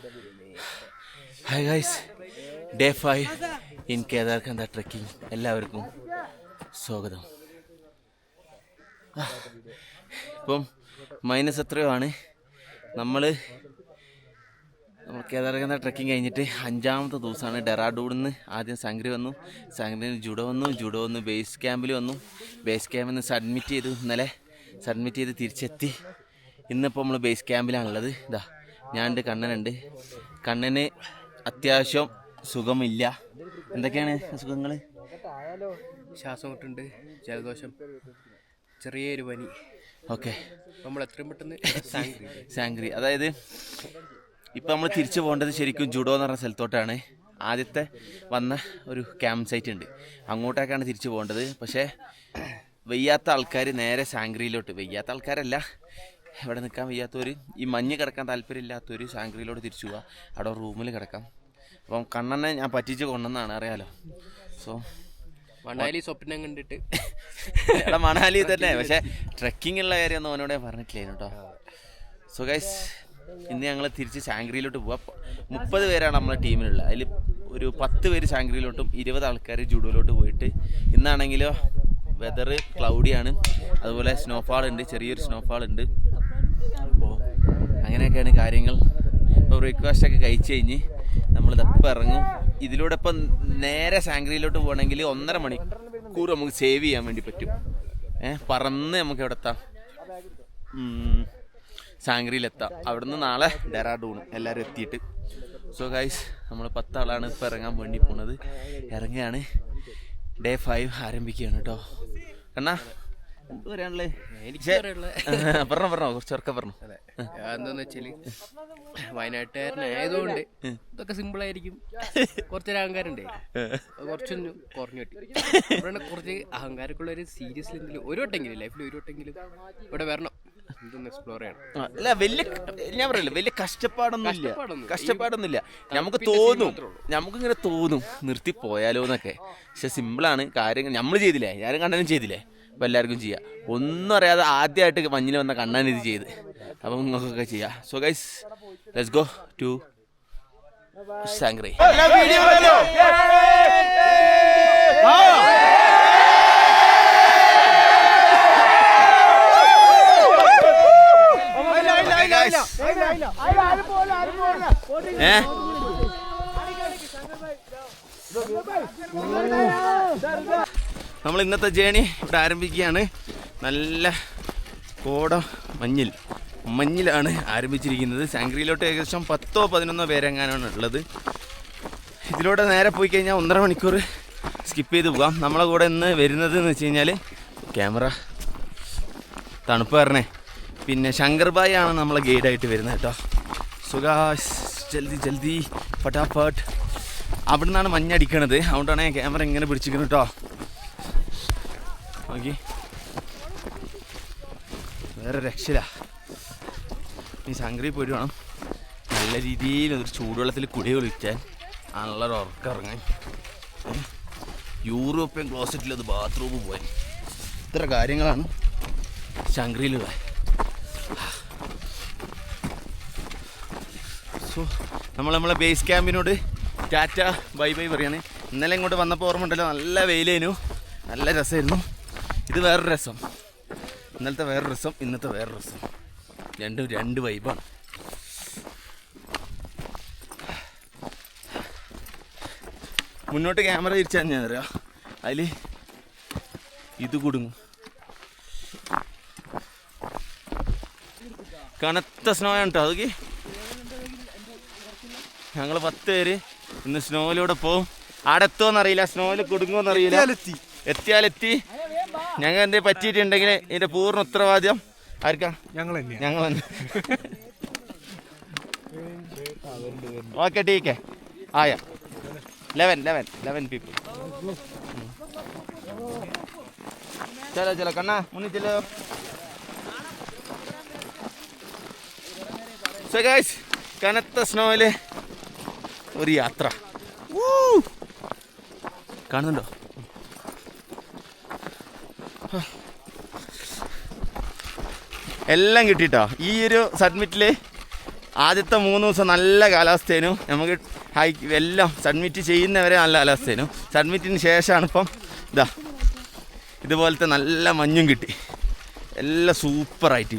Hi guys day five in Kedarkantha trekking എല്ലാവർക്കും സ്വാഗതം. ഇപ്പം മൈനസ് എത്രയോ ആണ്. നമ്മൾ കേദാർകന്ത ട്രക്കിംഗ് കഴിഞ്ഞിട്ട് അഞ്ചാമത്തെ ദിവസമാണ്. ഡെറാഡൂണിൽ നിന്ന് ആദ്യം സംഗ്രി വന്നു. സംഗ്രിയിൽ ജുഡോ വന്നു. ജുഡോ വന്ന് ബേസ് ക്യാമ്പിൽ വന്നു. ബേസ് ക്യാമ്പിൽ നിന്ന് സബ്മിറ്റ് ചെയ്തു. ഇന്നലെ സബ്മിറ്റ് ചെയ്ത് തിരിച്ചെത്തി. ഇന്നിപ്പോൾ നമ്മൾ ബേസ് ക്യാമ്പിലാണുള്ളത് ഇതാ. ഞാനുണ്ട് കണ്ണനുണ്ട്. കണ്ണന് അത്യാവശ്യം സുഖമില്ല. എന്തൊക്കെയാണ് അസുഖങ്ങൾ ശ്വാസം മുട്ടുണ്ട് ജലദോഷം ചെറിയൊരു പനി. ഓക്കെ. നമ്മൾ എത്രയും പെട്ടെന്ന് സാങ്ക്രി സാങ്ക്രി അതായത് ഇപ്പം നമ്മൾ തിരിച്ചു പോകേണ്ടത് ശരിക്കും ജുഡോ എന്ന് പറഞ്ഞ സ്ഥലത്തോട്ടാണ്. ആദ്യത്തെ വന്ന ഒരു ക്യാമ്പ് സൈറ്റ് ഉണ്ട്. അങ്ങോട്ടേക്കാണ് തിരിച്ചു പോകേണ്ടത്. പക്ഷേ വെയ്യാത്ത ആൾക്കാർ നേരെ സാങ്ക്രിയിലോട്ട് വെയ്യാത്ത ആൾക്കാരല്ല. ഇവിടെ നിൽക്കാൻ വയ്യാത്തവർ ഈ മഞ്ഞ് കിടക്കാൻ താല്പര്യമില്ലാത്തവർ ശാങ്കറിയിലോട്ട് തിരിച്ചു പോവുക അവിടെ റൂമിൽ കിടക്കാം. അപ്പം കണ്ണനെ ഞാൻ പറ്റിച്ച് കൊണ്ടെന്നാണ് അറിയാലോ. സോ മണാലി സ്വപ്നം കണ്ടിട്ട്. എടാ മണാലി തന്നെ. പക്ഷെ ട്രക്കിംഗ് ഉള്ള കാര്യം ഒന്നും അവനോട് പറഞ്ഞിട്ടില്ലായിരുന്നു കേട്ടോ. സോ ഗൈസ് ഇന്ന് ഞങ്ങൾ തിരിച്ച് ശാങ്കറിയിലോട്ട് പോവാം. മുപ്പത് പേരാണ് നമ്മളെ ടീമിലുള്ളത്. അതിൽ ഒരു പത്ത് പേര് ശാങ്കറിയിലോട്ടും ഇരുപത് ആൾക്കാർ ജൂഡോയിലോട്ട് പോയിട്ട് ഇന്നാണെങ്കിലോ വെതർ ക്ലൗഡിയാണ് അതുപോലെ സ്നോഫാൾ ഉണ്ട് ചെറിയൊരു സ്നോഫാൾ ഉണ്ട്. അപ്പോൾ അങ്ങനെയൊക്കെയാണ് കാര്യങ്ങൾ. ഇപ്പോൾ ബ്രേക്ക്ഫാസ്റ്റ് ഒക്കെ കഴിച്ച് കഴിഞ്ഞ് നമ്മൾ ഇതപ്പം ഇറങ്ങും. ഇതിലൂടെ ഇപ്പം നേരെ സാങ്ക്രിയിലോട്ട് പോകണമെങ്കിൽ ഒന്നര മണിക്കൂർ നമുക്ക് സേവ് ചെയ്യാൻ വേണ്ടി പറ്റും. ഏഹ് പറന്ന് നമുക്ക് എവിടെ എത്താം? സാങ്ക്രിയിലെത്താം അവിടുന്ന് നാളെ ഡെറാഡൂൺ എല്ലാവരും എത്തിയിട്ട്. സോ ഗൈസ് നമ്മൾ പത്താളാണ് ഇപ്പോൾ ഇറങ്ങാൻ വേണ്ടി പോണത്. ഇറങ്ങുകയാണ്. ഡേ ഫൈവ് ആരംഭിക്കുകയാണ് കേട്ടോ. കണ്ണാ പറയാനുള്ളത് പറഞ്ഞോ പറഞ്ഞോ കുറച്ച് ഉറക്കെ പറഞ്ഞു. എന്താന്ന് വെച്ചാൽ വയനാട്ടുകാരനായതുകൊണ്ട് ഇതൊക്കെ സിമ്പിൾ ആയിരിക്കും. കുറച്ചൊരു അഹങ്കാരണ്ടേ കുറച്ചൊന്നും കുറഞ്ഞു കിട്ടി. കുറച്ച് അഹങ്കാരക്കുള്ള ഒരു സീരിയസ്ലി എന്തെങ്കിലും ഒരു വട്ടെങ്കിലും ലൈഫിൽ ഒരു വട്ടെങ്കിലും ഇവിടെ വരണം. അല്ല വലിയ ഞാൻ പറയില്ല വലിയ കഷ്ടപ്പാടൊന്നും ഇല്ല കഷ്ടപ്പാടൊന്നും ഇല്ല. നമുക്ക് തോന്നും നമുക്ക് ഇങ്ങനെ നമുക്കിങ്ങനെ തോന്നും നിർത്തി പോയാലോ എന്നൊക്കെ പക്ഷെ സിമ്പിളാണ് കാര്യങ്ങൾ നമ്മൾ ചെയ്തില്ലേ ഞാനും കണ്ണനും ചെയ്തില്ലേ അപ്പൊ എല്ലാവർക്കും ചെയ്യാം ഒന്നും അറിയാതെ ആദ്യമായിട്ട് മഞ്ഞിൽ വന്ന കണ്ണൻ ഇത് ചെയ്ത് അപ്പം നിങ്ങൾക്കൊക്കെ ചെയ്യാം so guys let's go to Sankri നമ്മൾ ഇന്നത്തെ ജേണി ഇവിടെ ആരംഭിക്കുകയാണ്. നല്ല കോട മഞ്ഞിൽ മഞ്ഞിലാണ് ആരംഭിച്ചിരിക്കുന്നത്. ശങ്കരിയിലോട്ട് ഏകദേശം പത്തോ പതിനൊന്നോ പേരെങ്ങാനാണ് ഉള്ളത്. ഇതിലൂടെ നേരെ പോയി കഴിഞ്ഞാൽ ഒന്നര മണിക്കൂർ സ്കിപ്പ് ചെയ്ത് പോകാം. നമ്മളെ കൂടെ ഇന്ന് വരുന്നത് എന്ന് വെച്ച് കഴിഞ്ഞാൽ ക്യാമറ തണുപ്പ് പറഞ്ഞേ പിന്നെ ശങ്കർ ബായി ആണ് നമ്മളെ ഗൈഡായിട്ട് വരുന്നത് കേട്ടോ. സുഖാഷ് ജൽദി ജൽദി ഫട്ടാഫട്ട്. അവിടെ നിന്നാണ് മഞ്ഞടിക്കണത് അതുകൊണ്ടാണ് ഞാൻ ക്യാമറ ഇങ്ങനെ പിടിച്ചിരിക്കുന്നത് കേട്ടോ. നോക്കി. വേറെ രക്ഷയില്ല. ഈ ശങ്കറിൽ പോയിട്ട് വേണം. നല്ല രീതിയിൽ ഒരു ചൂടുവെള്ളത്തിൽ കുടി കുളിക്കാൻ. നല്ലൊരു ഉറക്കം ഇറങ്ങാൻ. യൂറോപ്യൻ ക്ലോസറ്റിൽ അത് ബാത്റൂമിൽ പോയി ഇത്ര കാര്യങ്ങളാണ് ശങ്കരിയിലുള്ളത് സോ നമ്മൾ നമ്മളെ ബേസ് ക്യാമ്പിനോട് ടാറ്റ ബൈ ബൈ പറയാണ്. ഇന്നലെ ഇങ്ങോട്ട് വന്നപ്പോൾ ഓർമ്മ ഉണ്ടല്ലോ നല്ല വെയിലേനു. നല്ല രസമായിരുന്നു. ഇത് വേറൊരു രസം. ഇന്നലത്തെ വേറൊരു രസം ഇന്നത്തെ വേറൊരു രസം. രണ്ടും രണ്ട് വൈബാണ് മുന്നോട്ട് ക്യാമറ തിരിച്ചാൽ ഞാൻ അറിയാം. അതിൽ ഇത് കുടുങ്ങും. കനത്ത സ്നോയാണ് കേട്ടോ അതൊക്കെ. ഞങ്ങൾ പത്ത് പേര് ഇന്ന് സ്നോയിലൂടെ പോവും. ആടെ എത്തുമോന്നറിയില്ല സ്നോയിൽ കുടുങ്ങുമോന്നറിയില്ല എത്തിയാലെത്തി. ഞങ്ങൾ എന്തേ പറ്റിയിട്ടുണ്ടെങ്കിൽ ഇതിന്റെ പൂർണ ഉത്തരവാദിത്വം ആർക്കാ? ഞങ്ങൾ ഞങ്ങൾ ഓക്കെ ടീക്കെ ആയ. Eleven eleven eleven people. ചലോ ചലോ കണ്ണാ മുന്നിൽ ചെല്ലോ. സോ ഗൈസ് കനത്ത സ്നോയിൽ ഒരു യാത്ര! കാണുന്നുണ്ടോ? എല്ലാം കിട്ടിട്ടോ. ഈ ഒരു സബ്മിറ്റിൽ ആദ്യത്തെ മൂന്ന് ദിവസം നല്ല കാലാവസ്ഥേനും നമുക്ക് ഹൈക്ക് എല്ലാം സബ്മിറ്റ് ചെയ്യുന്നവരെ നല്ല കാലാവസ്ഥേനും സബ്മിറ്റിന് ശേഷമാണ് ഇപ്പം ഇതാ ഇതുപോലത്തെ നല്ല മഞ്ഞും കിട്ടി. എല്ലാം സൂപ്പറായിട്ട്.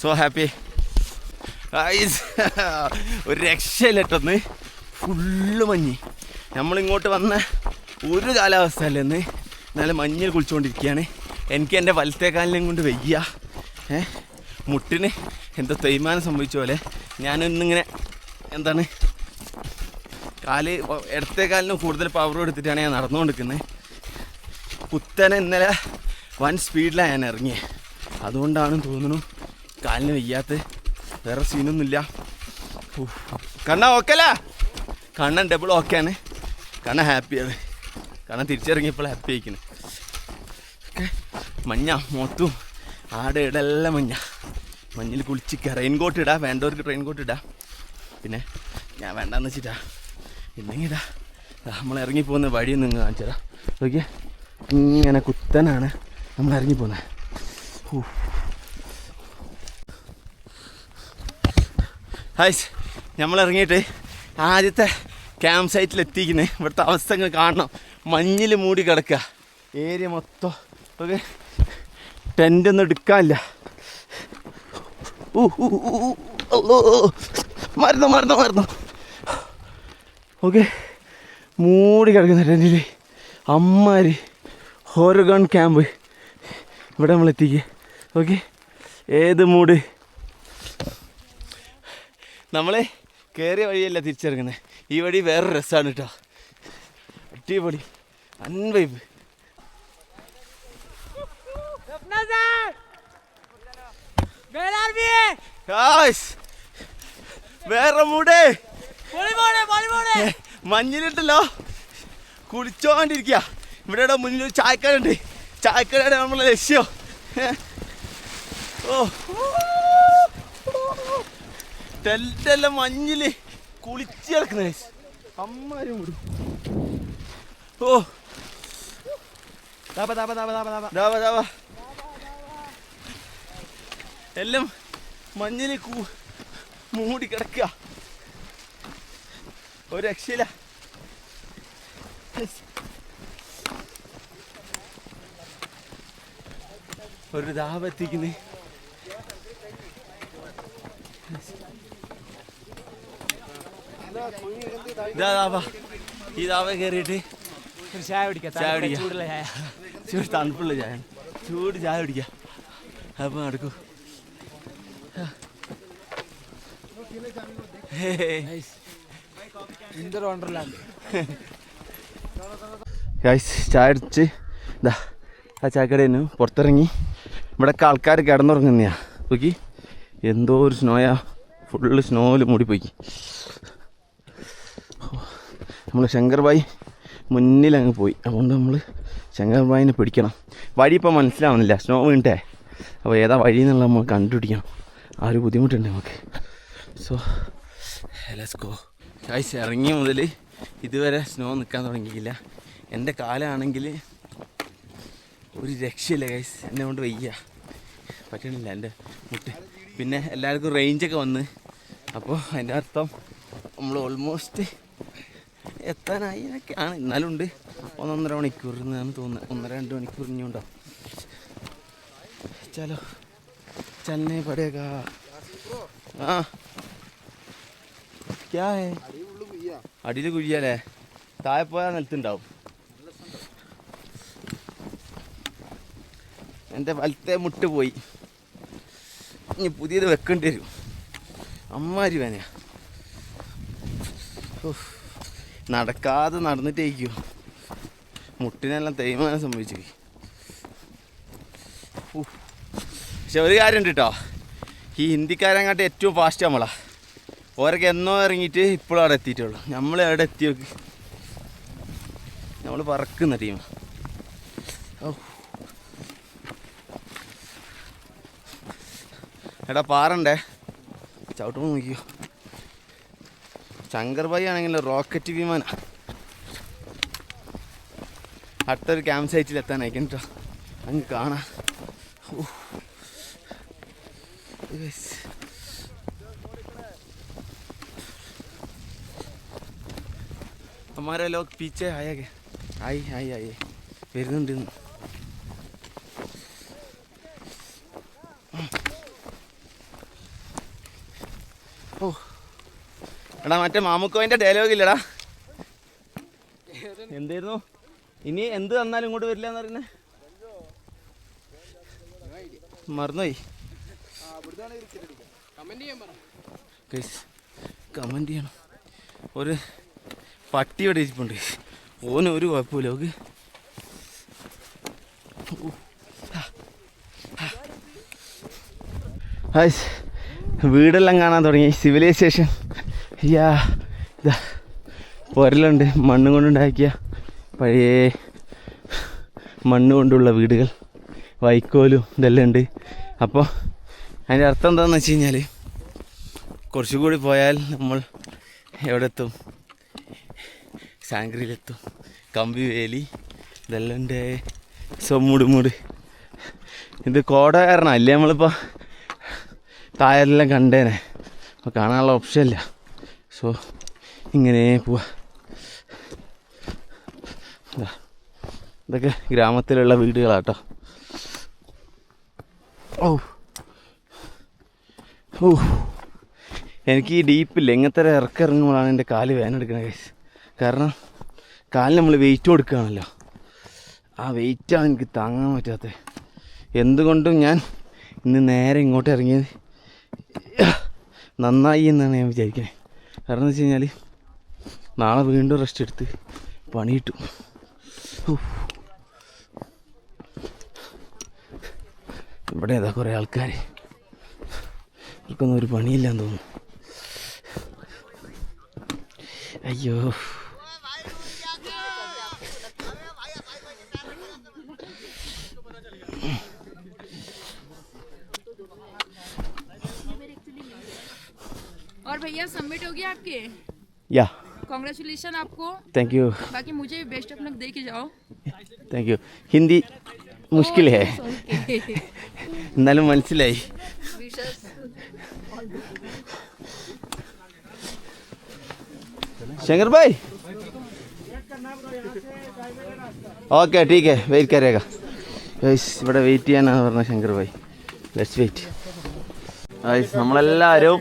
സോ ഹാപ്പി ഒരു രക്ഷയില്ലട്ടൊന്ന്. ഫുള്ള് മഞ്ഞ്. നമ്മളിങ്ങോട്ട് വന്ന ഒരു കാലാവസ്ഥ അല്ലെന്ന് നല്ല മഞ്ഞിൽ കുളിച്ചുകൊണ്ടിരിക്കുകയാണ് എനിക്ക് എന്റെ വലത്തെ കാലിനെയും കൊണ്ട് വയ്യ. ഏ മുട്ടിന് എന്തോ തേയ്മാനം സംഭവിച്ച പോലെ ഞാനൊന്നിങ്ങനെ എന്താണ് കാൽ ഇടത്തെ കാലിന് കൂടുതൽ പവർ എടുത്തിട്ടാണ് ഞാൻ നടന്നുകൊണ്ടിരിക്കുന്നത് കുത്തനെ ഇന്നലെ വൻ സ്പീഡിലാണ് ഞാൻ ഇറങ്ങിയത് അതുകൊണ്ടാണ് തോന്നുന്നു കാലിന് വയ്യാത്ത വേറെ സീനൊന്നുമില്ല. കണ്ണ ഓക്കല്ല? കണ്ണൻ ഡബിൾ ഓക്കെയാണ് കണ്ണ ഹാപ്പിയാണ് കണ്ണൻ തിരിച്ചിറങ്ങിയപ്പോൾ ഹാപ്പി ആയിക്കണ്. ഓക്കെ. മഞ്ഞ മൊത്തും ആടെ ഇടെല്ലാം മഞ്ഞ. മഞ്ഞിൽ കുളിച്ചിക്ക. റെയിൻകോട്ട് ഇടാം. വേണ്ടവർക്ക് റെയിൻകോട്ട് ഇടാം. പിന്നെ ഞാൻ വേണ്ടാന്ന് വെച്ചിട്ടാ. ഇല്ലെങ്കിൽ ഇടാ. നമ്മൾ ഇറങ്ങിപ്പോകുന്ന വഴി നിങ്ങൾ കാണിച്ചതാ ഓക്കെ ഇങ്ങനെ കുത്തനാണ് നമ്മൾ ഇറങ്ങി ഇറങ്ങിപ്പോകുന്നത് ഹായ്സ് നമ്മൾ ഇറങ്ങിയിട്ട് ആദ്യത്തെ ക്യാമ്പ് സൈറ്റിൽ എത്തിക്കുന്നത് ഇവിടുത്തെ അവസ്ഥ അങ്ങ് കാണണം. മഞ്ഞിൽ മൂടി കിടക്കുക ഏരിയ മൊത്തം. ഒരു ടെന്റ് ഒന്നും എടുക്കാനില്ല. മരുന്നു മരുന്നു മരുന്നു. ഓക്കെ. മൂടി കിടക്കുന്ന ടെന്റിൽ അമ്മാര് ഹോരഗൺ ക്യാമ്പ് ഇവിടെ നമ്മൾ എത്തിക്കുക ഓക്കെ. ഏത് മൂഡ് നമ്മൾ കയറിയ വഴിയല്ല തിരിച്ചിറങ്ങുന്നത് ഈ വഴി വേറെ രസമാണ് കേട്ടോ അടിപൊളി. അൻവൈബ് വേറെ മൂടേ. മഞ്ഞിലുണ്ടല്ലോ കുളിച്ചോണ്ടിരിക്കുക ഇവിടെ മുന്നിൽ ഒരു ചായക്കടയുണ്ട്. ചായക്കടയുടെ നമ്മളെ ലക്ഷ്യം. ഓ. ടെല്ലെല്ലാം മഞ്ഞിൽ കുളിച്ച് കിടക്കുന്ന അമ്മാരും കൂടും ഓ. ദാബ, ദാബ. എല്ലാം മഞ്ഞിൽ കൂ മൂടി കിടക്കുക. ഒരു രക്ഷയില്ല. ഒരു ദാബ ഇതാ ഈ ദാബ കയറിയിട്ട് ചായ കുടിക്കാം. ചായ കുടിക്കാം. ചൂടുള്ള ചായ. ചൂട് തണുപ്പുള്ള ചായ. ചൂട് ചായ കുടിക്കാം. അപ്പൊ നടക്കൂ. ഇന്റർ വണ്ടർലാൻഡ് ഗൈസ് ചായ അടിച്ച് ഇതാ ആ ചായക്കടയിൽ പുറത്തിറങ്ങി. ഇവിടെയൊക്കെ ആൾക്കാർ കിടന്നുറങ്ങുന്നയാ. നോക്കി. എന്തോ ഒരു സ്നോയാ ഫുള്ള് സ്നോയിൽ മൂടിപ്പോയി. നമ്മൾ ശങ്കർബായി മുന്നിൽ അങ്ങ് പോയി. അതുകൊണ്ട് നമ്മൾ ശങ്കർബായിനെ പിടിക്കണം. വഴി ഇപ്പോൾ മനസ്സിലാവുന്നില്ല സ്നോ വീണ്ടേ അപ്പോൾ ഏതാ വഴി എന്നുള്ള നമ്മൾ കണ്ടുപിടിക്കണം. ആ ഒരു ബുദ്ധിമുട്ടുണ്ട് നമുക്ക്. സോ ലെറ്റ്സ് ഗോ ഇറങ്ങിയ മുതൽ ഇതുവരെ സ്നോ നിൽക്കാൻ തുടങ്ങിയില്ല എന്റെ കാലാണെങ്കിൽ ഒരു രക്ഷയില്ല ഗൈസ് എന്നെ കൊണ്ട് വയ്യ. പറ്റണില്ല എന്റെ മുട്ട്. പിന്നെ എല്ലാവർക്കും റേഞ്ചൊക്കെ വന്ന്. അപ്പോൾ അതിന്റെ അർത്ഥം നമ്മൾ ഓൾമോസ്റ്റ് എത്താനായി എന്നൊക്കെയാണ് എന്നാലും ഉണ്ട് ഒന്നൊന്നര മണിക്കൂർ എന്നാണ് തോന്നുന്നത് ഒന്നര രണ്ട് മണിക്കൂർ ഇനിയുണ്ടോ ചലോ. ചെന്നൈ പടയക ആ. ക്യാ ഹേ? അടിയിൽ കുഴിയല്ലേ താഴെ പോയാൽ നിലത്തുണ്ടാവും. എന്റെ വലത്തെ മുട്ട് പോയി. ഇനി പുതിയത് വെക്കേണ്ടി വരും. അമ്മാരി വേനയാ. ഉഫ്. നടക്കാതെ നടന്നിട്ടേക്കോ. മുട്ടിനെല്ലാം തേയ്മാനം സംഭവിച്ചു. പക്ഷെ ഒരു കാര്യമുണ്ട് കേട്ടോ ഈ ഹിന്ദിക്കാരെങ്ങാട്ട് ഏറ്റവും ഫാസ്റ്റ് നമ്മളാ ഓരൊക്കെ എന്നോ ഇറങ്ങിയിട്ട് ഇപ്പോഴും അവിടെ എത്തിയിട്ടുള്ളൂ. നമ്മൾ എവിടെ എത്തി നമ്മൾ പറക്കുന്ന ടീം എടാ പാറണ്ടേ? ചവിട്ടുമ്പോൾ നോക്കിയോ ശങ്കർ ഭായി ആണെങ്കിൽ റോക്കറ്റ് വിമാന. അടുത്തൊരു ക്യാമ്പ് സൈറ്റിൽ എത്താൻ അയക്കണം കേട്ടോ അങ്ങ് കാണാം. हमारा लोग പീച്ചേ आया ആയി ആയി ആയി. आई എടാ മറ്റേ മാമുക്കോയിന്റെ ഡയലോഗ് ഇല്ലടാ. എന്തായിരുന്നു ഇനി എന്ത് തന്നാലും ഇങ്ങോട്ട് വരില്ല എന്ന് പറയുന്നത് മറന്നുപോയി. കമന്റ് ചെയ്യണം. ഒരു പട്ടി ഇവിടെ ഇരിപ്പുണ്ട്. ഓന് ഒരു കുഴപ്പമില്ല ഓക്ക്. വീടെല്ലാം കാണാൻ തുടങ്ങി. സിവിലൈസേഷൻ യാ പൊരലുണ്ട് മണ്ണ് കൊണ്ടുണ്ടാക്കിയ പഴയ മണ്ണ് കൊണ്ടുള്ള വീടുകൾ വൈക്കോലും ഇതെല്ലാം ഉണ്ട്. അപ്പോൾ അതിന്റെ അർത്ഥം എന്താണെന്ന് വെച്ച് കഴിഞ്ഞാൽ കുറച്ചുകൂടി പോയാൽ നമ്മൾ എവിടെ എത്തും? സാങ്ക്രിയിലെത്തും കമ്പി വേലി ഇതെല്ലാം ഉണ്ട്. സോ മൂട് മൂട്. ഇത് കോട കാരണം അല്ലേ നമ്മളിപ്പോൾ താഴെല്ലാം കണ്ടേനെ. അപ്പോൾ കാണാനുള്ള ഓപ്ഷൻ ഇല്ല. സോ ഇങ്ങനെ പോവാ. ഇതൊക്കെ ഗ്രാമത്തിലുള്ള വീടുകളാട്ടോ. ഓ ഓ എനിക്ക് ഈ ഡീപ്പില്ല ഇങ്ങനത്തെ ഇറക്കിറങ്ങുമ്പോഴാണ് എന്റെ കാൽ വേദനെടുക്കുന്നത് കേസ് കാരണം കാലിന് നമ്മൾ വെയിറ്റ് കൊടുക്കുകയാണല്ലോ. ആ വെയിറ്റാണ് എനിക്ക് താങ്ങാൻ പറ്റാത്ത എന്തുകൊണ്ടും ഞാൻ ഇന്ന് നേരെ ഇങ്ങോട്ട് ഇറങ്ങിയത് നന്നായി എന്നാണ് ഞാൻ വിചാരിക്കുന്നത് കാരണം എന്ന് വെച്ച് കഴിഞ്ഞാൽ നാളെ വീണ്ടും റെസ്റ്റ് എടുത്ത് പണി കിട്ടും. ഉഫ്. ഇവിടെ ഏതാ കുറേ ആൾക്കാർ ഇവർക്കൊന്നും ഒരു പണിയില്ലാന്ന് തോന്നുന്നു. അയ്യോ. होगी आपके? या कॉन्ग्रेचुलेशन आपको। थैंक यू बाकी मुझे भी बेस्ट ऑफ़ लक दे के जाओ। थैंक यू हिंदी मुश्किल है। नल मनसिलाई शंकर भाई। ഓക്കെ ടീക്ക് വെയിറ്റ് കയറിയേക്കാം ഇവിടെ വെയിറ്റ് ചെയ്യാനാണ് പറഞ്ഞത് ശങ്കർ ഭായി. ലെറ്റ്സ് വെയിറ്റ് നമ്മളെല്ലാവരും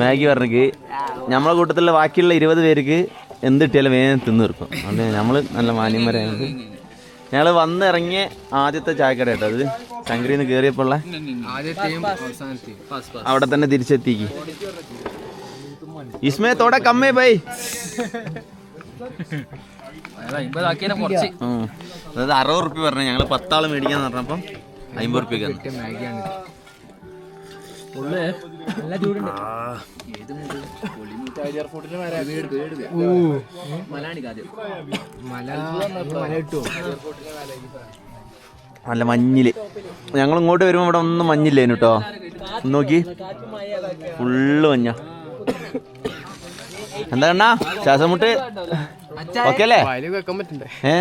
മാഗി പറഞ്ഞിക്ക്. നമ്മളെ കൂട്ടത്തിലുള്ള ബാക്കിയുള്ള ഇരുപത് പേർക്ക് എന്ത് കിട്ടിയാലും വേഗം തിന്നു തീർക്കും. അതുകൊണ്ട് നമ്മൾ നല്ല മാന്യന്മാരായത്. ഞങ്ങൾ വന്നിറങ്ങിയ ആദ്യത്തെ ചായക്കട കേട്ടോ അത്. ശങ്കരിന്ന് കയറിയപ്പോൾ അവിടെ തന്നെ തിരിച്ചെത്തിക്ക്. ഇസ്മേ തോടെ കമ്മേ ഉം. അതായത് അറുപത് റുപ്യ പറഞ്ഞു ഞങ്ങൾ പത്താൾ മേടിക്കാന്ന് പറഞ്ഞപ്പം അമ്പത് റുപ്യക്ക് നല്ല മഞ്ഞിൽ. ഞങ്ങൾ ഇങ്ങോട്ട് വരുമ്പോൾ ഇവിടെ ഒന്നും മഞ്ഞില്ലേനു കേട്ടോ ഒന്ന് നോക്കി. ഫുള്ള് മഞ്ഞ. എന്താ കണ്ണാ? ശ്വാസമുട്ട്? ഓക്കെ അല്ലേ? വായിൽ വെക്കാൻ പറ്റണ്ടേ? ഏ?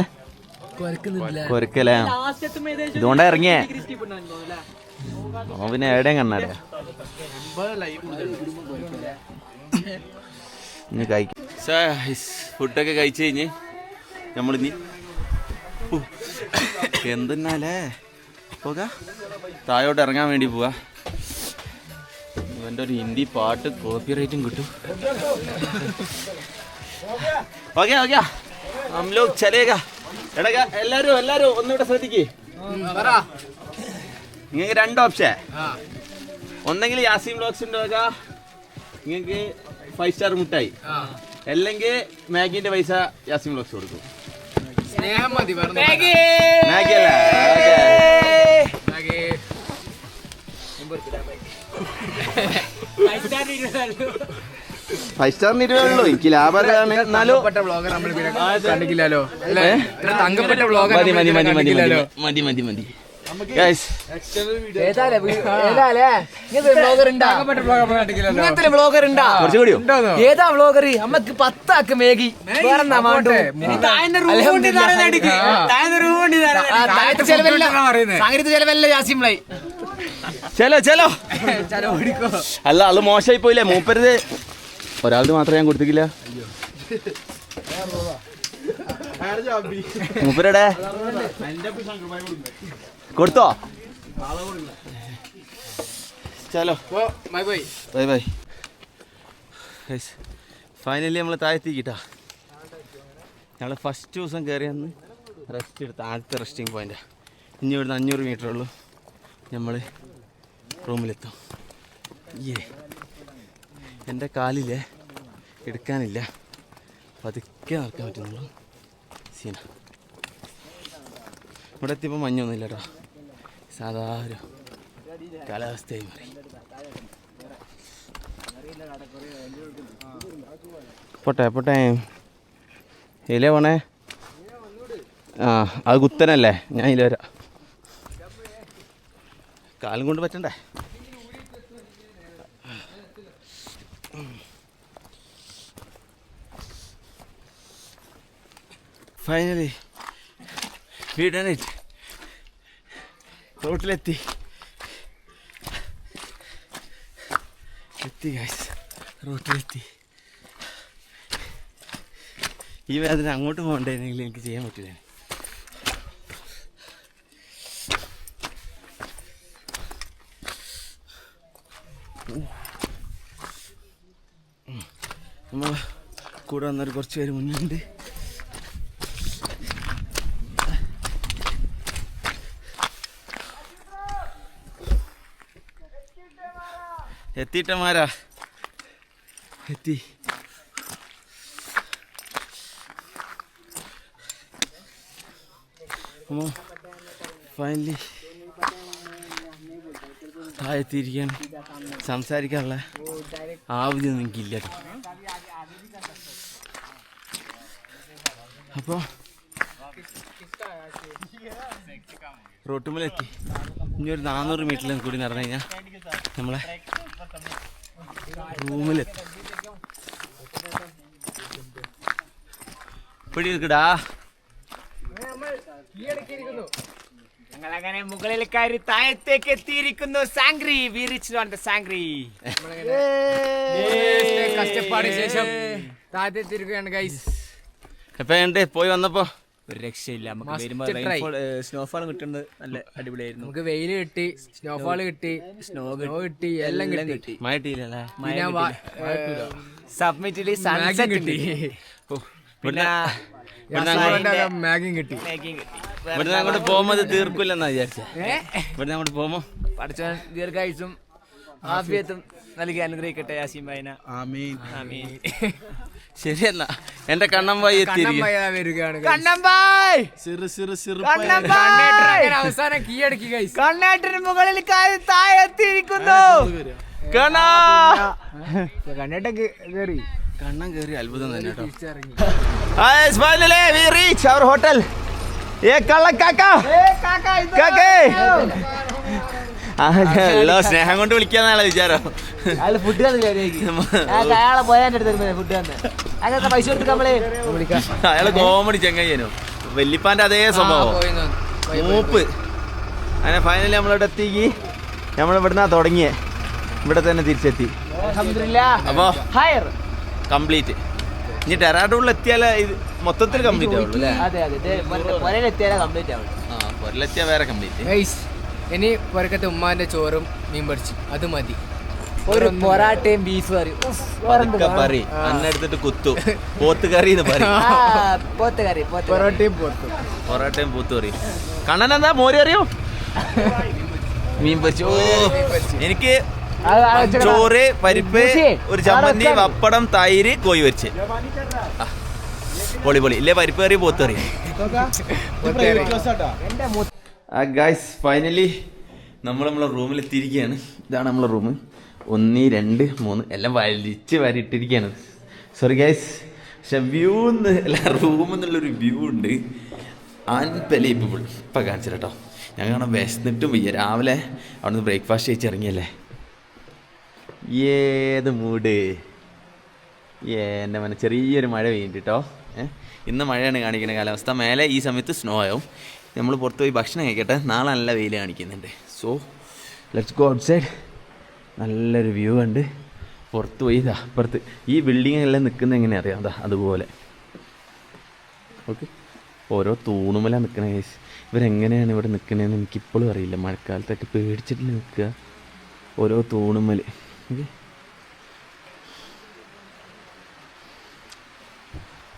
കൊരക്കല്ലേ? ഇതുകൊണ്ടാ ഇറങ്ങിയേ? അപ്പം പിന്നെ എവിടെയും കണ്ണാടേ ഫുഡൊക്കെ കഴിച്ചു കഴിഞ്ഞ് നമ്മളിനി എന്തെന്നാലേ? പോക. താഴോട്ട് ഇറങ്ങാൻ വേണ്ടി പോവാ. ഇവന്റെ ഒരു ഹിന്ദി പാട്ട് കോപ്പി റൈറ്റും കിട്ടും. Okay okay. നമ്മളോ ചലേക എടക എല്ലാരും എല്ലാരും ഒന്നിവിടെ ശ്രദ്ധിക്കേ. നിങ്ങൾക്ക് രണ്ട് ഓപ്ഷൻ ഒന്നെങ്കിൽ യാസിം ബ്ലോക്സിന്റെ വക നിങ്ങൾക്ക് ഫൈവ് സ്റ്റാർ മുട്ടായി. അല്ലെങ്കിൽ മാഗിന്റെ പൈസ യാസിം ബ്ലോക്സ് കൊടുക്കും. സ്നേഹം മതി മാഗി. അല്ല ഫൈവ് സ്റ്റാറിന് ഇരുപതുള്ളൂ എനിക്ക് ലാഭം എന്നാലും തങ്കപ്പെട്ട ബ്ലോഗർ മതി മതി മതി മതി മതി മതി. ഇങ്ങനത്തെ ബ്ലോഗർ ഉണ്ടാ ഏതാ ബ്ലോഗർ നമ്മക്ക് പത്താക്ക് സാങ്കേതിക ചെലവല്ല ചെലോ ചെലോ. അല്ല അത് മോശമായി പോയില്ലേ? മൂപ്പരുത്. ഒരാളത് മാത്രം ഞാൻ കൊടുത്തിക്കില്ല മൂപ്പരുടെ കൊടുത്തോ? ചലോ. Bye bye. Bye bye. Finally നമ്മൾ താഴെത്തിക്കിട്ടാ. ഞങ്ങൾ ഫസ്റ്റ് ദിവസം കയറി അന്ന് റെസ്റ്റ് എടുത്ത ആദ്യത്തെ റെസ്റ്റിംഗ് പോയിന്റ് ഇനി ഇവിടുന്ന് അഞ്ഞൂറ് മീറ്റർ ഉള്ളൂ നമ്മൾ റൂമിലെത്തും ഏ എന്റെ കാലിലെ എടുക്കാനില്ല. പതുക്കെ നടക്കാൻ പറ്റുന്നുള്ളൂ. സീന. ഇവിടെ എത്തിയപ്പോൾ മഞ്ഞൊന്നുമില്ല കേട്ടോ സാധാ ഒരു കാലാവസ്ഥയായി മാറി. പോട്ടെ പോട്ടെ. ഇലേ പോണേ? ആ അത് കുത്തനല്ലേ? ഞാൻ ഇല്ല വരാം. കാലും കൊണ്ട് പറ്റണ്ടേ? ഫൈനലി വീടണിട്ട് റോട്ടിലെത്തി എത്തി ഗൈസ് റോട്ടിലെത്തി ഈ വേദന അങ്ങോട്ട് പോകണ്ടെങ്കിൽ എനിക്ക് ചെയ്യാൻ പറ്റില്ല. നമ്മൾ കൂടെ വന്നൊരു കുറച്ച് പേര് മുന്നിലുണ്ട്. എത്തിയിട്ടമാരാ? എത്തി. ഫൈനലി താഴെത്തിയിരിക്കാൻ സംസാരിക്കാനുള്ള ആവശ്യം എനിക്കില്ല അപ്പോ അപ്പോൾ റോട്ടുമ്മലെത്തി ഇനി ഒരു നാനൂറ് മീറ്ററിൽ കൂടി നടന്നു കഴിഞ്ഞാൽ നമ്മളെ റൂമിലെത്തി. പിടി എടുക്കടാ ഞങ്ങളങ്ങനെ മുകളിൽ കയറി താഴത്തേക്ക് എത്തിയിരിക്കുന്നു. Sankri we reach on the Sankri കഷ്ടപ്പാടിന് ശേഷം താഴത്തെത്തിയിരിക്കുകയാണ് ഗൈസ് ഉണ്ട്? പോയി വന്നപ്പോൾ ഒരു രക്ഷയില്ല. നമുക്ക് Must വരുമ്പോ റെയിൻഫോൾ സ്നോഫാൾ കിട്ടുന്നത് നല്ല അടിപൊളിയായിരുന്നു. നമുക്ക് വെയിൽ കിട്ടി സ്നോഫാൾ കിട്ടി സ്നോ കിട്ടി. എല്ലാം കിട്ടി. മഴ കിട്ടിയില്ലല്ലേ? പിന്നെ വാ- സബ്മിറ്റിൽ മാഗിയും കിട്ടി. ഓ, മാഗിയും കിട്ടി. ഇവിടുന്ന് അങ്ങോട്ട് പോകുമ്പോൾ ഇത് തീർക്കില്ലെന്നാ വിചാരിച്ചേ. ഇവിടുന്ന് അങ്ങോട്ട് പോകുമ്പോൾ പഠിച്ചവൻ ദീർഘായുസും ആഫിയത്തും നൽകി അനുഗ്രഹിക്കട്ടെ യാസീം ബൈന ആമീൻ. ആമീൻ. ശരിയെന്നാ. എന്റെ കണ്ണമ്പായി അവസാനം കീഴടക്കി ഗൈസ് കണ്ണേട്ടന് മുകളിൽ താഴെ എത്തിയിരിക്കുന്നു. കണ്ണാ! കണ്ണേട്ടൻ കേറി. കണ്ണം കയറി അത്ഭുതം തന്നെ കേട്ടോ. hotel. ഏ കള്ള കാക്ക! സ്നേഹം കൊണ്ട് വിളിക്കാന്നാണ് വിചാരം. അയാൾ ഫുഡ് അയാളെ പോയാൻ അടുത്ത് ഫുഡ് തന്നെ പൈസ കൊടുത്ത് നമ്മൾ അയാൾ കോമഡി ചെങ്ങയ്യനു വെല്ലിപ്പാന്റെ അതേ സംഭവം മൂപ്പ്. അങ്ങനെ ഫൈനലി നമ്മളിവിടെ എത്തിക്ക് നമ്മളിവിടുന്നാ തുടങ്ങിയേ. ഇവിടെ തന്നെ തിരിച്ചെത്തി. അപ്പോ? ഹയർ. കംപ്ലീറ്റ്. ഇനി ഡെറാഡൂണിൽ എത്തിയാലേ ഇത് മൊത്തത്തിൽ കംപ്ലീറ്റ് ആവുള്ളൂ അല്ലേ? അതെ അതെ. പുരയിലെത്തിയാലേ കംപ്ലീറ്റ് ആവുള്ളൂ. ആ പൊരലെത്തിയാൽ വേറെ കംപ്ലീറ്റ്. ഇനി പുരക്കത്തെ ഉമ്മാന്റെ ചോറും മീൻ പൊടിച്ചു അത് മതി. ഒരു പൊറാട്ടയും ബീഫ് കറി. വേണം? അന്നെടുത്തിട്ട് കുത്തു. പോത്ത് കറി എന്ന് പറയും. ആ, പോത്ത് കറി പൊറോട്ടയും പോത്തും. പൊറോട്ടയും പോത്ത് കറി. കണ്ണൻ എന്താ മോര് കറിയോ? മീൻ പൊരിച്ചു. എനിക്ക് ചോറ് പരിപ്പ് ഒരു ചമ്മന്തി പപ്പടം തൈര് കോഴി വെച്ച് പൊളി പൊളി. ഇല്ലേ പരിപ്പ് കറി പോത്ത് കറി? മു- ഗായ്സ് ഫൈനലി നമ്മൾ നമ്മളെ റൂമിൽ എത്തിയിരിക്കുകയാണ്. ഇതാണ് നമ്മളെ റൂം ഒന്ന് രണ്ട് മൂന്ന് എല്ലാം വലിച്ച് വരിട്ടിരിക്കുകയാണ് സോറി ഗായ്സ് പക്ഷെ വ്യൂ എന്ന് അല്ല റൂമിൽ നിന്നുള്ളൊരു വ്യൂ ഉണ്ട്. അൺബലീബിൾ ഇപ്പം കാണിച്ചു കേട്ടോ ഞങ്ങൾ കാണാൻ വിശന്നിട്ടും വയ്യ. രാവിലെ അവിടുന്ന് ബ്രേക്ക്ഫാസ്റ്റ് കഴിച്ച് ഇറങ്ങിയല്ലേ? ഏത് മൂഡ് എന്റെ മന ചെറിയൊരു മഴ പെയ്യുന്നുണ്ട് കേട്ടോ ഇന്ന് മഴയാണ് കാണിക്കുന്ന കാലാവസ്ഥ. മേലെ ഈ സമയത്ത് സ്നോ ആവും. നമ്മൾ പുറത്ത് പോയി ഭക്ഷണം കഴിക്കട്ടെ. നാളെ നല്ല വെയിൽ കാണിക്കുന്നുണ്ട്. So let's go outside നല്ലൊരു വ്യൂ ഉണ്ട് പുറത്ത് പോയി ഇതാ അപ്പുറത്ത് ഈ ബിൽഡിംഗ് എല്ലാം നിൽക്കുന്നത് എങ്ങനെ അറിയാം? അതാ അതുപോലെ. ഓക്കെ ഓരോ തൂണുമല നിൽക്കണ കേസ് ഇവരെങ്ങനെയാണ് ഇവിടെ നിൽക്കണതെന്ന് എനിക്കിപ്പോഴും അറിയില്ല. മഴക്കാലത്തൊക്കെ പേടിച്ചിട്ട് നിൽക്കുക. ഓരോ തൂണുമൽ ഓക്കെ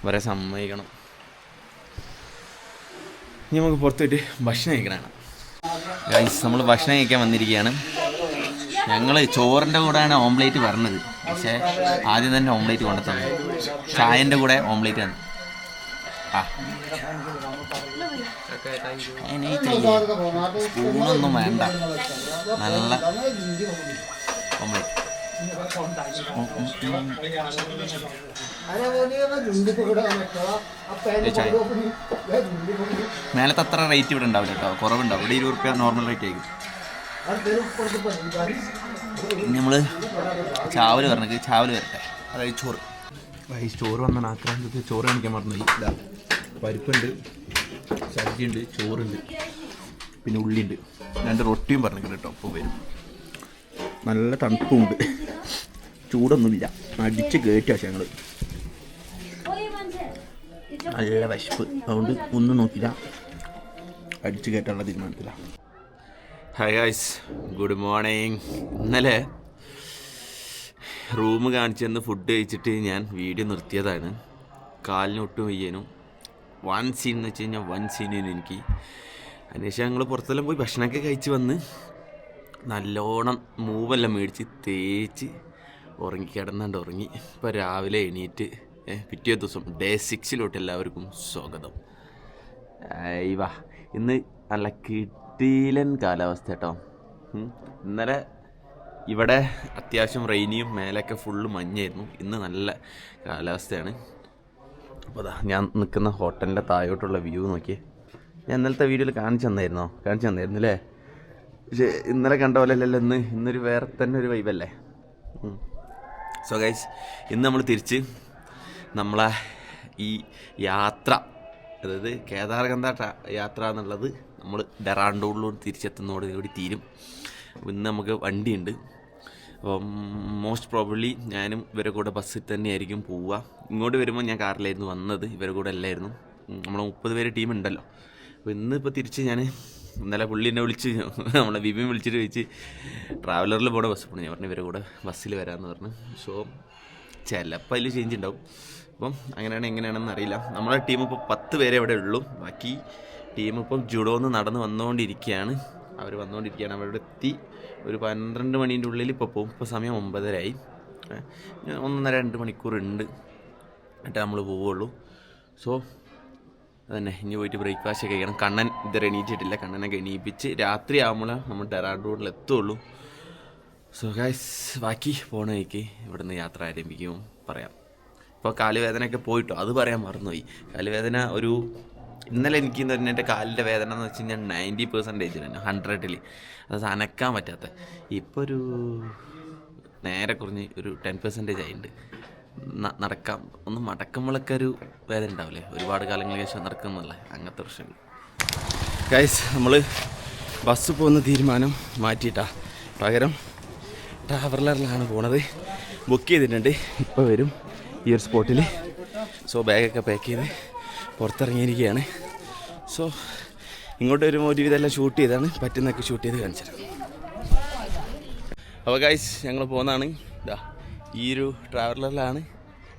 വരെ സമ്മതിക്കണം. ഇനി നമുക്ക് പുറത്ത് പോയിട്ട് ഭക്ഷണം കഴിക്കണം ഗൈസ് നമ്മൾ ഭക്ഷണം കഴിക്കാൻ വന്നിരിക്കുകയാണ്. ഞങ്ങൾ ചോറിന്റെ കൂടെയാണ് ഓംലേറ്റ് പറഞ്ഞത് പക്ഷേ ആദ്യം തന്നെ ഓംലേറ്റ് കൊണ്ടുത്തന്നു ചായന്റെ കൂടെ ഓംലേറ്റ് ആണ്. ആ. സ്പൂണൊന്നും വേണ്ട. നല്ല ഓംലേറ്റ്. മേലത്തെ അത്ര റേറ്റ് ഇവിടെ ഉണ്ടാവില്ല കേട്ടോ. കുറവുണ്ടാവും. ഇവിടെ ഇരുപത് റുപ്യ നോർമൽ റേറ്റ് ആയിരിക്കും. നമ്മൾ ചാവൽ വരണത് ചാവൽ വരട്ടെ. അതായത് ചോറ്. ഈ ചോറ് വന്ന ആക്രാന്തത്തിൽ ചോറ് കാണിക്കാൻ മറന്നുപോയി പരിപ്പുണ്ട് സദ്യയുണ്ട് ചോറുണ്ട് പിന്നെ ഉള്ളിയുണ്ട്. രണ്ട് റൊട്ടിയും പറഞ്ഞിട്ടുണ്ട് കേട്ടോ. അപ്പോൾ വരും നല്ല തണുപ്പുണ്ട്. ചൂടൊന്നുമില്ല. അടിച്ച് കയറ്റാ ഞങ്ങൾ നല്ല വിശപ്പ്. അതുകൊണ്ട് ഒന്നും നോക്കില്ല. അടിച്ച് കയറ്റാനുള്ള തീരുമാനത്തിലാണ് ഹായ് ഗായ്സ് ഗുഡ് മോർണിംഗ് ഇന്നലെ റൂം കാണിച്ചു തന്ന് ഫുഡ് കഴിച്ചിട്ട് ഞാൻ വീഡിയോ നിർത്തിയതാണ്. കാലിന് വയ്യനും വയ്യാനും. വൺ സീൻ എന്ന് വെച്ച് കഴിഞ്ഞാൽ വൺ സീനേനു എനിക്ക്. അതിനുശേഷം ഞങ്ങൾ പുറത്തെല്ലാം പോയി ഭക്ഷണമൊക്കെ കഴിച്ച് വന്ന് നല്ലോണം മൂവെല്ലാം മേടിച്ച് തേച്ച് ഉറങ്ങി കിടന്നാണ്ട് ഉറങ്ങി. ഇപ്പോൾ രാവിലെ എണീറ്റ് പിറ്റേ ദിവസം ഡേ സിക്സിലോട്ട് എല്ലാവർക്കും സ്വാഗതം. ഇവാ ഇന്ന് നല്ല കിട്ടീലൻ കാലാവസ്ഥ കേട്ടോ ഇന്നലെ ഇവിടെ അത്യാവശ്യം റെയിനിയും മേലൊക്കെ ഫുള്ള് മഞ്ഞായിരുന്നു. ഇന്ന് നല്ല കാലാവസ്ഥയാണ്. അപ്പോൾ അതാ ഞാൻ നിൽക്കുന്ന ഹോട്ടലിന്റെ താഴോട്ടുള്ള വ്യൂ നോക്കി ഞാൻ ഇന്നലത്തെ വീഡിയോയിൽ കാണിച്ചു തന്നായിരുന്നോ? കാണിച്ചു തന്നായിരുന്നു അല്ലേ പക്ഷേ ഇന്നലെ കണ്ട പോലെ അല്ലല്ലോ ഇന്ന് ഇന്നൊരു വേറെ തന്നെ ഒരു വൈബല്ലേ സോ ഗൈസ് ഇന്ന് നമ്മൾ തിരിച്ച് നമ്മളെ ഈ യാത്ര അതായത് കേദാർഗന്ധ യാത്ര എന്നുള്ളത് നമ്മൾ ഡെറാണ്ടോളിലൂടെ തിരിച്ചെത്തുന്നതോടുകൂടി തീരും. ഇന്ന് നമുക്ക് വണ്ടിയുണ്ട്. അപ്പം മോസ്റ്റ് പ്രോബ്ലി ഞാനും ഇവരെ കൂടെ ബസ്സിൽ തന്നെയായിരിക്കും പോവുക. ഇങ്ങോട്ട് വരുമ്പോൾ ഞാൻ കാറിലായിരുന്നു വന്നത്. ഇവരെ കൂടെ അല്ലായിരുന്നു. നമ്മൾ മുപ്പത് പേര് ടീം ഉണ്ടല്ലോ. അപ്പോൾ ഇന്നിപ്പോൾ തിരിച്ച് ഞാൻ ഇന്നലെ പുള്ളി എന്നെ വിളിച്ച് നമ്മളെ ബിബിൻ വിളിച്ചിട്ട് ചോദിച്ച് ട്രാവലറിൽ പോണ ബസ് പോകണം ഞാൻ പറഞ്ഞു ഇവരെ കൂടെ ബസ്സിൽ വരാമെന്ന് പറഞ്ഞു. സോ ചിലപ്പോൾ അതിൽ ചേഞ്ച് ഉണ്ടാവും അപ്പം അങ്ങനെയാണ് എങ്ങനെയാണെന്ന് അറിയില്ല. നമ്മളെ ടീം ഇപ്പോൾ പത്ത് പേരെ ഇവിടെ ഉള്ളൂ. ബാക്കി ടീം ഇപ്പം ജുഡോന്ന് നടന്ന് വന്നുകൊണ്ടിരിക്കുകയാണ് അവർ വന്നുകൊണ്ടിരിക്കുകയാണ് അവരുടെ എത്തി. ഒരു പന്ത്രണ്ട് മണീന്റെ ഉള്ളിൽ ഇപ്പോൾ പോകും ഇപ്പോൾ സമയം ഒമ്പതരായി. ഒന്നര രണ്ട് മണിക്കൂർ ഉണ്ട് എന്നിട്ട് നമ്മൾ പോവുള്ളൂ. സോ അതന്നെ ഇനി പോയിട്ട് ബ്രേക്ക്ഫാസ്റ്റ് ഒക്കെ കഴിക്കണം. കണ്ണൻ ഇതുവരെ എണീറ്റിട്ടില്ല. കണ്ണനൊക്കെ എണീപ്പിച്ച് രാത്രി ആകുമ്പോൾ നമ്മൾ ഡെറാഡൂണിൽ എത്തുള്ളൂ. സോ ഗൈസ് ബാക്കി പോണ വഴിക്ക് ഇവിടുന്ന് യാത്ര ആരംഭിക്കും. പറയാം. ഇപ്പോൾ കാലുവേദനയൊക്കെ പോയിട്ടോ? അത് പറയാൻ മറന്നുപോയി. കാലുവേദന ഒരു ഇന്നലെ എനിക്ക് തന്നെ എന്റെ കാലിന്റെ വേദന എന്ന് വെച്ച് കഴിഞ്ഞാൽ നയന്റി പെർസെന്റേജ് തന്നെ ഹൺഡ്രഡിൽ അത് അനക്കാൻ പറ്റാത്ത. ഇപ്പോൾ ഒരു നേരെ കുറഞ്ഞ് ഒരു ടെൻ പെർസെന്റേജ് ആയിട്ടുണ്ട്. നടക്കാം. ഒന്ന് മടക്കുമ്പോഴൊക്കെ ഒരു വേദന ഉണ്ടാവില്ലേ? ഒരുപാട് കാലങ്ങൾക്ക് ശേഷം നടക്കുന്നല്ലേ അങ്ങനത്തെ പ്രശ്നങ്ങൾ. ഗൈസ് നമ്മൾ ബസ് പോകുന്ന തീരുമാനം മാറ്റിയിട്ടാ. പകരം ട്രാവലറിലാണ് പോണത്. ബുക്ക് ചെയ്തിട്ടുണ്ട്. ഇപ്പോൾ വരും ഈ ഒരു സ്പോട്ടിൽ സോ ബാഗൊക്കെ പാക്ക് ചെയ്ത് പുറത്തിറങ്ങിയിരിക്കുകയാണ്. സോ ഇങ്ങോട്ട് വരുമ്പോൾ ഒരു എല്ലാം ഷൂട്ട് ചെയ്താണ്. പറ്റുന്നൊക്കെ ഷൂട്ട് ചെയ്ത് കാണിച്ചത് അപ്പോൾ ഗൈസ് ഞങ്ങൾ പോകുന്നതാണ് ഇതാ ഈ ഒരു ട്രാവലറിലാണ്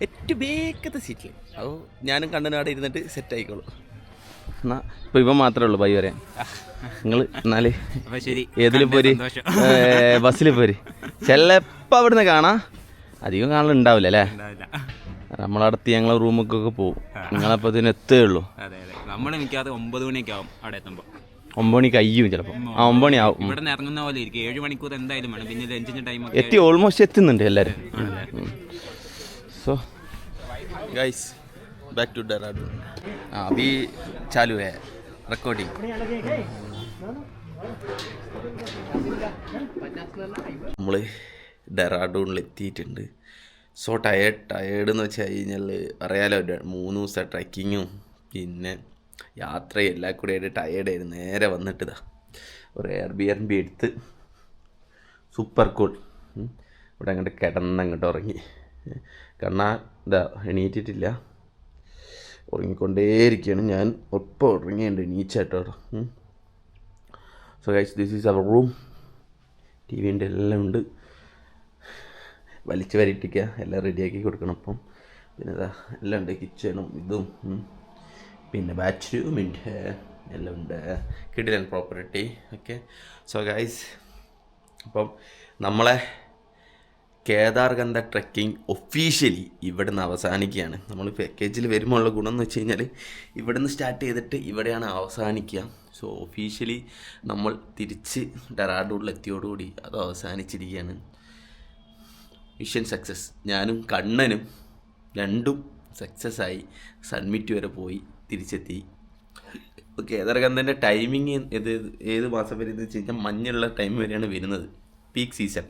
ഏറ്റവും ബേക്കത്തെ സീറ്റിൽ അപ്പോൾ ഞാനും കണ്ണനാടെ ഇരുന്നിട്ട് സെറ്റ് ആയിക്കോളൂ. എന്നാൽ ഇപ്പോൾ ഇവൻ മാത്രമേ ഉള്ളൂ ബൈ വരെ നിങ്ങൾ എന്നാൽ ശരി. ഏതിൽ പോര്? ബസ്സിൽ പോര്. ചിലപ്പോൾ അവിടുന്ന് കാണാം. അധികം കാണലുണ്ടാവില്ല അല്ലേ? നമ്മളടുത്ത് ഞങ്ങളെ റൂമൊക്കെ പോകും നിങ്ങളപ്പോൾ ഇതിന് എത്തേ ഉള്ളൂ. അതെ അതെ. നമ്മൾ മിക്കവാറും ഒമ്പത് മണിയൊക്കെ ആവും അവിടെ എത്തുമ്പോൾ ഒമ്പണി കഴിയും ചിലപ്പോൾ ആ ഒമ്പണി ആവും. എന്തായാലും വേണം. പിന്നെ എത്തി ഓൾമോസ്റ്റ് എത്തുന്നുണ്ട് എല്ലാവരും so guys back to Dehradun ആ അഭി ചാലു റെക്കോർഡിംഗ് നമ്മൾ ഡെറാഡൂണിൽ എത്തിയിട്ടുണ്ട്. സോ ടയേർഡ് ടയേർഡ് എന്ന് വെച്ച് കഴിഞ്ഞാൽ അറിയാലോ മൂന്ന് ദിവസം ട്രക്കിങ്ങും പിന്നെ യാത്രയും എല്ലാ കൂടെ ആയിട്ട് ടയേർഡായിരുന്നു നേരെ വന്നിട്ട് ഇതാ ഒരു എയർ ബി എൻ ബി എടുത്ത് സൂപ്പർ കൂൾ ഇവിടെ അങ്ങോട്ട് കിടന്ന് അങ്ങോട്ട് ഉറങ്ങി. കണ്ണാ ഇതാ എണീറ്റിട്ടില്ല. ഉറങ്ങിക്കൊണ്ടേയിരിക്കുകയാണ് ഞാൻ. ഒപ്പം ഉറങ്ങിയുണ്ട് എണീച്ചായിട്ടോ so guys this is our room tea ഉണ്ട് എല്ലാം ഉണ്ട്. വലിച്ചു വരട്ടിക്കുക. എല്ലാം റെഡിയാക്കി കൊടുക്കണം അപ്പം. പിന്നെ ഇതാ എല്ലാം ഉണ്ട്. കിച്ചണും ഇതും ഉം. ബാത്റൂം ബാത്റൂമുണ്ട് എല്ലാം ഉണ്ട്. കിടിലൻ പ്രോപ്പർട്ടി ഓക്കെ സോ ഗൈസ് അപ്പം നമ്മളെ കേദാർഗന്ധ ട്രക്കിംഗ് ഒഫീഷ്യലി ഇവിടെ നിന്ന് അവസാനിക്കുകയാണ്. നമ്മൾ പാക്കേജിൽ വരുമ്പോൾ ഉള്ള ഗുണം എന്ന് വെച്ച് കഴിഞ്ഞാൽ ഇവിടെ നിന്ന് സ്റ്റാർട്ട് ചെയ്തിട്ട് ഇവിടെയാണ് അവസാനിക്കുക. സോ ഒഫീഷ്യലി നമ്മൾ തിരിച്ച് ഡെറാഡൂണിൽ എത്തിയോടുകൂടി അത് അവസാനിച്ചിരിക്കുകയാണ്. മിഷൻ സക്സസ് ഞാനും കണ്ണനും രണ്ടും സക്സസ് ആയി. സൺമിറ്റ് വരെ പോയി. തിരിച്ചെത്തി. കേദാർഗന്ധന്റെ ടൈമിങ് ഏത് ഏത് മാസം വരെ എന്ന് വെച്ച് കഴിഞ്ഞാൽ മഞ്ഞുള്ള ടൈം വരെയാണ് വരുന്നത്. പീക്ക് സീസൺ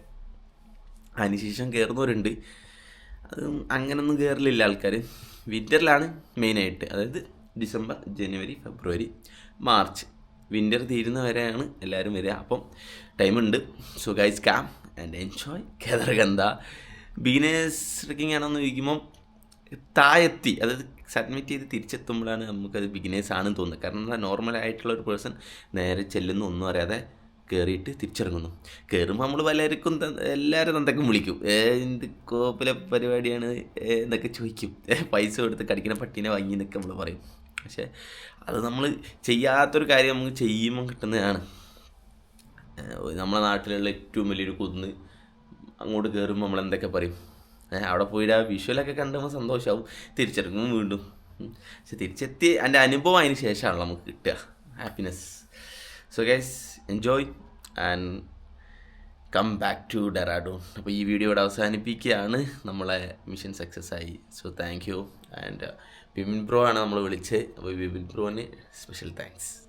അതിനുശേഷം കയറുന്നവരുണ്ട് അത് അങ്ങനൊന്നും കയറലില്ല ആൾക്കാർ വിന്ററിലാണ് മെയിനായിട്ട് അതായത് December January February March. Winter തീരുന്ന വരെയാണ് എല്ലാവരും വരിക. അപ്പം ടൈമുണ്ട് so guys come and enjoy Kedarkantha. Beginners trekking ആണെന്ന് ചോദിക്കുമ്പം താഴെത്തി അതായത് സബ്മിറ്റ് ചെയ്ത് തിരിച്ചെത്തുമ്പോഴാണ് നമുക്കത് ബിഗിനേഴ്സ് ആണെന്ന് തോന്നുന്നത്. കാരണം നോർമൽ ആയിട്ടുള്ള ഒരു പേഴ്സൺ നേരെ ചെല്ലുന്നു ഒന്നും അറിയാതെ കയറിയിട്ട് തിരിച്ചിറങ്ങുന്നു. കയറുമ്പോൾ നമ്മൾ പലർക്കും എല്ലാവരും തന്തക്കും വിളിക്കും? എന്ത് കോപ്പിലെ പരിപാടിയാണ്? എന്തൊക്കെ എന്നൊക്കെ ചോദിക്കും. പൈസ കൊടുത്ത് കടിക്കുന്ന പട്ടീനെ വാങ്ങി എന്നൊക്കെ നമ്മൾ പറയും. പക്ഷേ അത് നമ്മൾ ചെയ്യാത്തൊരു കാര്യം നമുക്ക് ചെയ്യുമ്പോൾ കിട്ടുന്നതാണ്. നമ്മുടെ നാട്ടിലുള്ള ഏറ്റവും വലിയൊരു കുന്ന് അങ്ങോട്ട് കയറുമ്പോൾ നമ്മൾ എന്തൊക്കെ പറയും? അവിടെ പോയിട്ട് ആ വിഷ്വലൊക്കെ കണ്ടുമ്പോൾ സന്തോഷമാവും തിരിച്ചിറങ്ങും വീണ്ടും. പക്ഷെ തിരിച്ചെത്തി എന്റെ അനുഭവം അതിന് ശേഷമാണ് നമുക്ക് കിട്ടുക. Happiness so guys enjoy and come back to Dehradun അപ്പോൾ ഈ വീഡിയോ ഇവിടെ അവസാനിപ്പിക്കുകയാണ്. നമ്മളെ മിഷൻ സക്സസ് ആയി. സോ താങ്ക് യു ആൻഡ് വിമിൻ ബ്രോ ആണ് നമ്മൾ വിളിച്ചത്. അപ്പോൾ വിമിൻ ബ്രോന് സ്പെഷ്യൽ താങ്ക്സ്